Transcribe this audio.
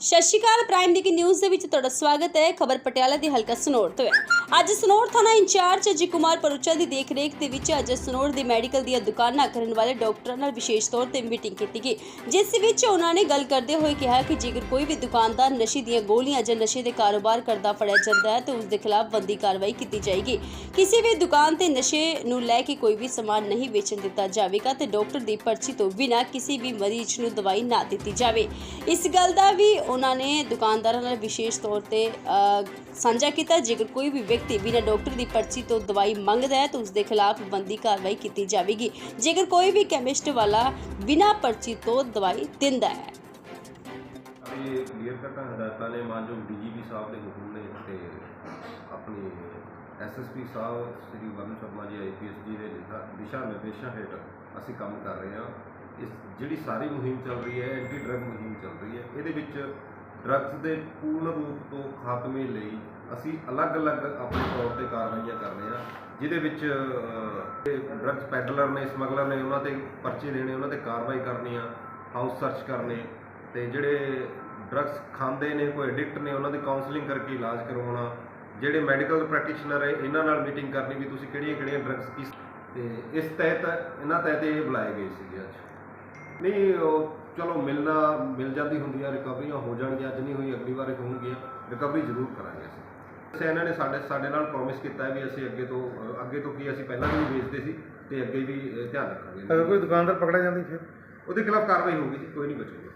ਸਤਿ ਸ਼੍ਰੀ ਅਕਾਲ ਪ੍ਰਾਈਮ ਦੀ ਨਿਊਜ਼ ਦੇ ਵਿੱਚ ਤੁਹਾਡਾ ਸਵਾਗਤ ਹੈ। ਖਬਰ ਪਟਿਆਲਾ ਦੀ ਹਲਕਾ ਸਨੌਰ ਤੋਂ ਹੈ। ਅੱਜ ਸਨੌਰ ਥਾਣਾ ਇੰਚਾਰਜ ਅਜੇ ਕੁਮਾਰ ਪਰੁਚਾ ਦੀ ਦੇਖਰੇਖ ਦੇ ਵਿੱਚ ਅੱਜ ਸਨੌਰ ਦੇ ਮੈਡੀਕਲ ਦੀਆਂ ਦੁਕਾਨਾਂ ਕਰਨ ਵਾਲੇ ਡਾਕਟਰਾਂ ਨਾਲ ਵਿਸ਼ੇਸ਼ ਤੌਰ ਤੇ ਮੀਟਿੰਗ ਕੀਤੀ ਗਈ। ਜਿਸ ਵਿੱਚ ਉਹਨਾਂ ਨੇ ਗੱਲ ਕਰਦੇ ਹੋਏ ਕਿਹਾ ਕਿ ਜੇਕਰ ਕੋਈ ਵੀ ਦੁਕਾਨਦਾਰ ਨਸ਼ੇ ਦੀਆਂ ਗੋਲੀਆਂ ਜਾਂ ਨਸ਼ੇ ਦੇ ਕਾਰੋਬਾਰ ਕਰਦਾ ਫੜਿਆ ਜਾਂਦਾ ਹੈ, ਤਾਂ ਉਸ ਦੇ ਖਿਲਾਫ ਬੰਦੀ ਕਾਰਵਾਈ ਕੀਤੀ ਜਾਏਗੀ। ਕਿਸੇ ਵੀ ਦੁਕਾਨ ਤੇ ਨਸ਼ੇ ਨੂੰ ਲੈ ਕੇ ਕੋਈ ਵੀ ਸਮਾਨ ਨਹੀਂ ਵੇਚਣ ਦਿੱਤਾ ਜਾਵੇਗਾ ਤੇ ਡਾਕਟਰ ਦੀ ਪਰਚੀ ਤੋਂ ਬਿਨਾਂ ਕਿਸੇ ਵੀ ਮਰੀਜ਼ ਨੂੰ ਦਵਾਈ ਨਾ ਦਿੱਤੀ ਜਾਵੇ। ਇਸ ਗੱਲ ਦਾ ਵੀ ਉਹਨਾਂ ਨੇ ਦੁਕਾਨਦਾਰਾਂ ਨਾਲ ਵਿਸ਼ੇਸ਼ ਤੌਰ ਤੇ ਅ, ਸਾਂਝਾ ਕੀਤਾ ਜੇਕਰ ਕੋਈ ਵੀ ਵਿਅਕਤੀ ਬਿਨਾਂ ਡਾਕਟਰ ਦੀ ਪਰਚੀ ਤੋਂ ਦਵਾਈ ਮੰਗਦਾ ਹੈ ਤਾਂ ਉਸ ਦੇ ਖਿਲਾਫ ਬੰਦੀ ਕਾਰਵਾਈ ਕੀਤੀ ਜਾਵੇਗੀ। ਜੇਕਰ ਕੋਈ ਵੀ ਕੈਮਿਸਟ ਵਾਲਾ ਬਿਨਾਂ ਪਰਚੀ ਤੋਂ ਦਵਾਈ ਦਿੰਦਾ ਹੈ। ਇਹ ਕਲੀਅਰ ਕੱਟਾਂ ਹਦਾਇਤਾਂ ਨੇ। ਮਾਨਯੋਗ ਡੀਜੀਪੀ ਸਾਹਿਬ ਦੇ ਹੁਕਮ ਨੇ ਤੇ ਆਪਣੀ ਐਸਐਸਪੀ ਸਾਹਿਬ ਸ੍ਰੀ ਵਰਨ ਸ਼ਰਮਾ ਜੀ ਆਈਪੀਐਸ ਜੀ ਦੇ ਦਿਸ਼ਾ- ਦਿਸ਼ਾ ਨਿਰਦੇਸ਼ਾਂ ਹੇਠ ਅਸੀਂ ਕੰਮ ਕਰ ਰਹੇ ਹਾਂ। ਇਸ ਜਿਹੜੀ ਸਾਰੀ ਮੁਹਿੰਮ ਚੱਲ ਰਹੀ ਹੈ, ਐਂਟੀ ਡਰੱਗ ਮੁਹਿੰਮ ਚੱਲ ਰਹੀ ਹੈ, ਇਹਦੇ ਵਿੱਚ ਡਰੱਗਸ ਦੇ ਪੂਰਨ ਰੂਪ ਤੋਂ ਖਾਤਮੇ ਲਈ ਅਸੀਂ ਅਲੱਗ-ਅਲੱਗ ਆਪਣੇ ਤੌਰ ਤੇ ਕਾਰਵਾਈਆਂ ਕਰ ਰਹੇ ਹਾਂ, ਜਿਹਦੇ ਵਿੱਚ ਡਰੱਗਸ ਪੈਡਲਰ ਨੇ, ਸਮਗਲਰ ਨੇ, ਉਹਨਾਂ ਤੇ ਪਰਚੇ ਦੇਣੇ, ਉਹਨਾਂ ਤੇ ਕਾਰਵਾਈ ਕਰਨੀ ਆ, ਹਾਊਸ ਸਰਚ ਕਰਨੇ, ਤੇ ਜਿਹੜੇ ਡਰੱਗਸ ਖਾਂਦੇ ਨੇ, ਕੋਈ ਐਡਿਕਟ ਨੇ, ਉਹਨਾਂ ਦੀ ਕਾਉਂਸਲਿੰਗ ਕਰਕੇ ਇਲਾਜ ਕਰਵਾਉਣਾ, ਜਿਹੜੇ ਮੈਡੀਕਲ ਪ੍ਰੈਕਟੀਸ਼ਨਰ ਹੈ, ਇਹਨਾਂ ਨਾਲ ਮੀਟਿੰਗ ਕਰਨੀ ਵੀ ਤੁਸੀਂ ਕਿਹੜੀਆਂ ਕਿਹੜੀਆਂ ਡਰੱਗਸ ਕੀ ਤੇ ਇਸ ਤਹਿਤ, ਇਹਨਾਂ ਤਹਿਤ ਇਹ ਬੁਲਾਏ ਗਏ ਸੀਗੇ ਅੱਜ। ਨਹੀਂ ਉਹ ਚਲੋ ਮਿਲਣਾ ਮਿਲ ਜਾਂਦੀ ਹੁੰਦੀ ਆ ਰਿਕਵਰੀਆਂ ਹੋ ਜਾਣਗੀਆਂ ਅੱਜ ਨਹੀਂ ਹੋਈ ਅਗਲੀ ਵਾਰ ਹੋਣਗੀਆਂ ਰਿਕਵਰੀ ਜ਼ਰੂਰ ਕਰਾਂਗੇ ਅਸੀਂ। ਅੱਛਾ ਇਹਨਾਂ ਨੇ ਸਾਡੇ ਸਾਡੇ ਨਾਲ ਪ੍ਰੋਮਿਸ ਕੀਤਾ ਹੈ ਵੀ ਅਸੀਂ ਅੱਗੇ ਤੋਂ ਅੱਗੇ ਤੋਂ ਕੀ ਅਸੀਂ ਪਹਿਲਾਂ ਵੀ ਵੇਚਦੇ ਸੀ ਤੇ ਅੱਗੇ ਵੀ ਧਿਆਨ ਰੱਖਾਂਗੇ। ਅਗਰ ਕੋਈ ਦੁਕਾਨਦਾਰ ਪਕੜਿਆ ਜਾਂਦੀ ਫਿਰ? ਉਹਦੇ ਖਿਲਾਫ ਕਾਰਵਾਈ ਹੋਊਗੀ ਜੀ ਕੋਈ ਨਹੀਂ ਬਚੇਗਾ।